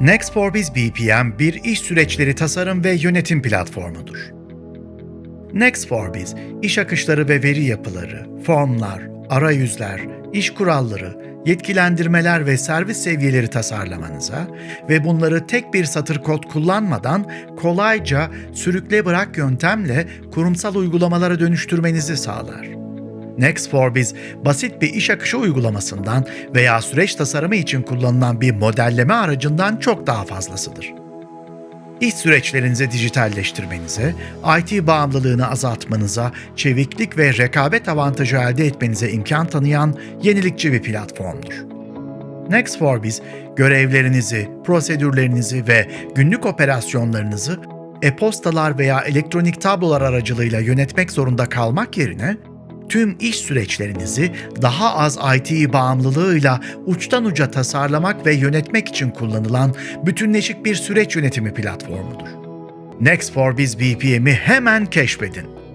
Next for Biz BPM bir iş süreçleri tasarım ve yönetim platformudur. Next for Biz, iş akışları ve veri yapıları, formlar, arayüzler, iş kuralları, yetkilendirmeler ve servis seviyeleri tasarlamanıza ve bunları tek bir satır kod kullanmadan kolayca sürükle bırak yöntemle kurumsal uygulamalara dönüştürmenizi sağlar. Next for Biz, basit bir iş akışı uygulamasından veya süreç tasarımı için kullanılan bir modelleme aracından çok daha fazlasıdır. İş süreçlerinizi dijitalleştirmenize, IT bağımlılığını azaltmanıza, çeviklik ve rekabet avantajı elde etmenize imkan tanıyan yenilikçi bir platformdur. Next for Biz, görevlerinizi, prosedürlerinizi ve günlük operasyonlarınızı e-postalar veya elektronik tablolar aracılığıyla yönetmek zorunda kalmak yerine, tüm iş süreçlerinizi daha az IT bağımlılığıyla uçtan uca tasarlamak ve yönetmek için kullanılan bütünleşik bir süreç yönetimi platformudur. Next for Biz BPM'i hemen keşfedin.